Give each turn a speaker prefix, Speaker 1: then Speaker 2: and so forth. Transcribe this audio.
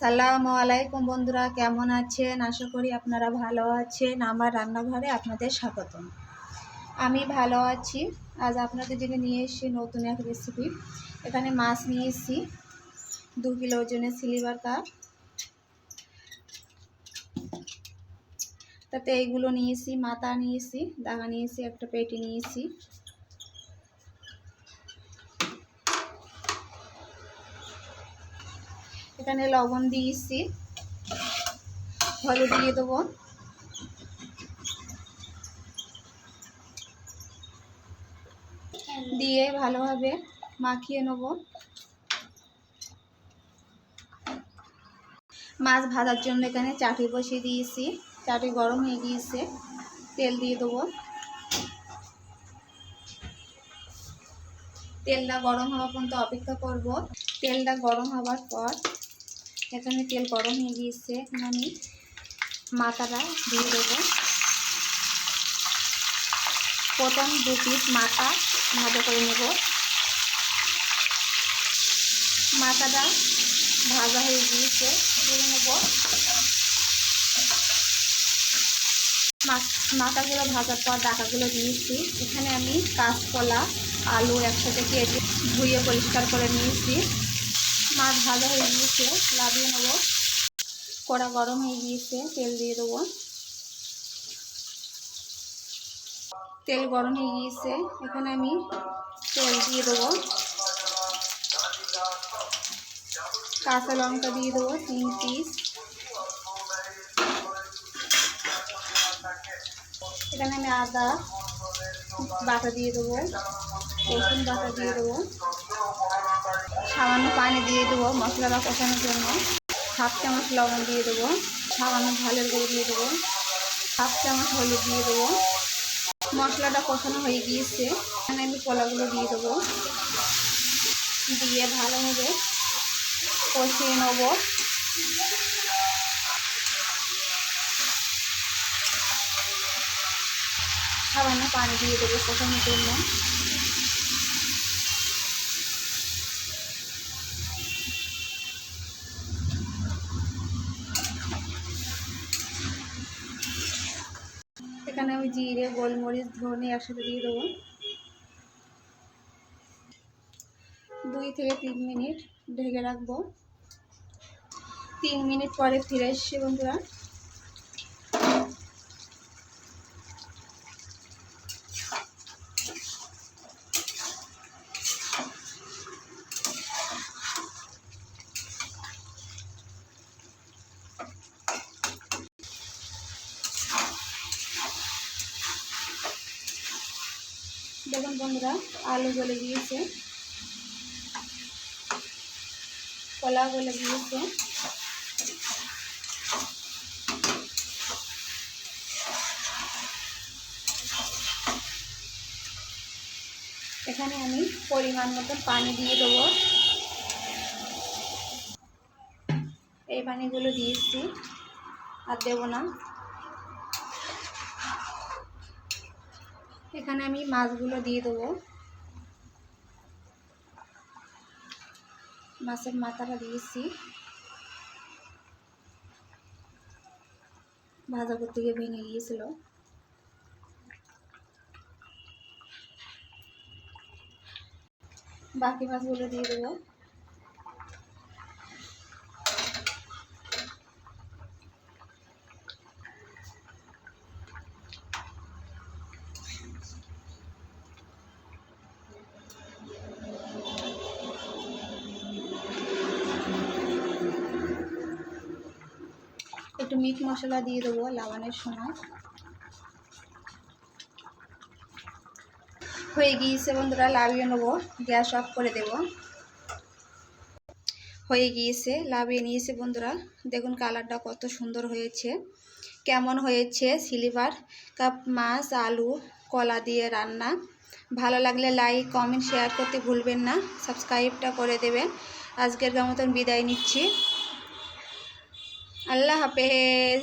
Speaker 1: সালামু আলাইকুম বন্ধুরা, কেমন আছেন? আশা করি আপনারা ভালো আছেন। আমার রান্নাঘরে আপনাদের স্বাগতম। আমি ভালো আছি। আজ আপনাদের জন্য নিয়ে এসেছি নতুন এক রেসিপি এখানে মাছ নিয়ে এসেছি দু কিলো ওজনের সিলিভার কাপ তাতে এইগুলো নিয়েছি, মাথা নিয়েছি দাগা নিয়েছি, একটা পেটি নিয়েছি। এখানে লবণ দিয়েছি। হলুদ দিয়ে দেবো। দিয়ে ভালোভাবে মাখিয়ে নেব। মাছ ভাজার জন্য এখানে চাটি বসিয়ে দিয়েছি। চাটি গরম হয়ে গিয়েছে। তেল দিয়ে দেবো। তেলটা গরম হওয়া পর্যন্ত অপেক্ষা করব। তেলটা গরম হওয়ার পর এখানে তেল গরম হয়ে গিয়েছে। এখন আমি মাথাটা দিয়ে দেবো। প্রথম দু পিস মাথা ভালো করে নেব। মাথাটা ভাজা হয়ে গিয়েছে তুলে নেব। মাথাগুলো ভাজার পর ডাকাগুলো দিয়েছি এখানে আমি কাঁচকলা, আলু একসাথে কেটে ধুয়ে পরিষ্কার করে নিয়েছি। মাছ ভাজা হয়ে গিয়েছে লাভিয়ে নেব। কড়া গরম হয়ে গিয়েছে, তেল দিয়ে দেবো। তেল গরম হয়ে গিয়েছে, এখানে আমি তেল দিয়ে দেবো। কাঁচা লঙ্কা দিয়ে দেবো, তিন পিস। এখানে আমি আদা বাটা দিয়ে দেবো, রসুন বাটা দিয়ে দেবো। সামান্য পানি দিয়ে দেবো, মশলাটা কষানোর জন্য। হাফ চামচ লবণ দিয়ে দেবো, সামান্য ঝালের গুঁড়ো দিয়ে দেবো, হাফ চামচ হলুদ দিয়ে দেবো। মশলাটা কষানো হয়ে গিয়েছে, এখানে আমি কলাগুলো দিয়ে দেবো। দিয়ে ভালোভাবে কষিয়ে নেব। সামান্য পানি দিয়ে দেবো কষানোর জন্য। এখানে আমি জিরে, গোলমরিচ, ধনে একসাথে দিয়ে দেবো। দুই থেকে তিন মিনিট ঢেকে রাখব। তিন মিনিট পরে ফিরে এসছি বন্ধুরা দেখুন বন্ধুরা, আলু গলে গিয়েছে। কলা গলে গিয়েছে। এখানে আমি পরিমাণ মতন পানি দিয়ে দেবো। এই পানিগুলো দিয়েছি, আর দেবো না। এখানে আমি মাছগুলো দিয়ে দেবো। মাছের মাথাটা দিয়েছি। ভাজা করতে গিয়ে ভেঙে গিয়েছিল। বাকি মাছগুলো দিয়ে দেবো। মিট মশলা দিয়ে দেবো লাগানোর সময় হয়ে গিয়েছে বন্ধুরা, লাভিয়ে নেব। গ্যাস অফ করে দেব। হয়ে গিয়েছে, লাভিয়ে নিয়েছে বন্ধুরা। দেখুন কালারটা কত সুন্দর হয়েছে। কেমন হয়েছে সিলিভার কাপ, মাছ, আলু, কলা দিয়ে রান্না। ভালো লাগলে লাইক, কমেন্ট, শেয়ার করতে ভুলবেন না। সাবস্ক্রাইবটা করে দেবেন। আজকের মতন বিদায় নিচ্ছি। আল্লাহ হাফেজ।